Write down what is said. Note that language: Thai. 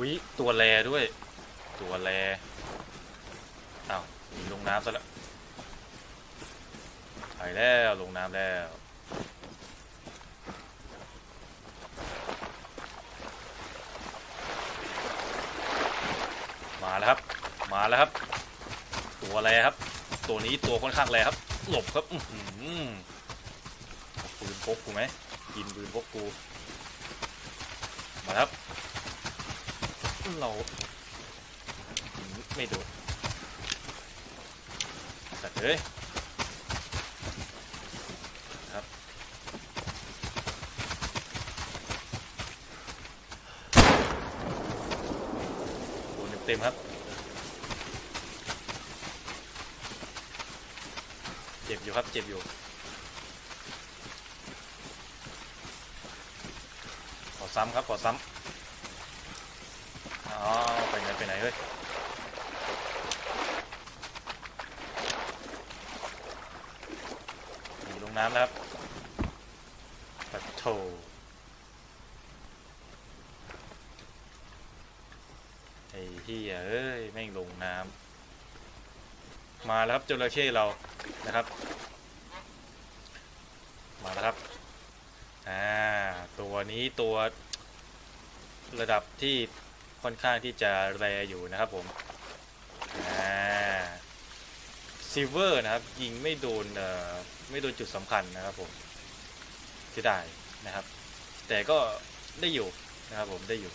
วิตัวแรด้วย ตัวแรอ้าวหนีลงน้ำซะแล้วไปแล้วลงน้ำแล้วมาแล้วครับ มาแล้วครับ ตัวอะไรครับ ตัวนี้ตัวค่อนข้างแรงครับ หลบครับอื้อหือเอาปืนพกกูไหมกินปืนพกกู มาครับ เราไม่โดนสัตว์เอ้ยครับโดนเต็มครับ เจ็บอยู่ครับ เจ็บอยู่ขอซ้ำครับขอซ้ำ อ๋อไปไหนไปไหนเฮ้ยหนีลงน้ำแล้วครับปัดโถไอ้เฮียเอ้ย แม่งลงน้ำมาแล้วครับจระเข้เรานะครับ มาแล้วครับอ่าตัวนี้ตัวระดับที่ ค่อนข้างที่จะแรอยู่นะครับผมซิเวอร์นะครับ ยิงไม่โดนไม่โดนจุดสำคัญนะครับผมเสียดายนะครับ แต่ก็ได้อยู่นะครับผมได้อยู่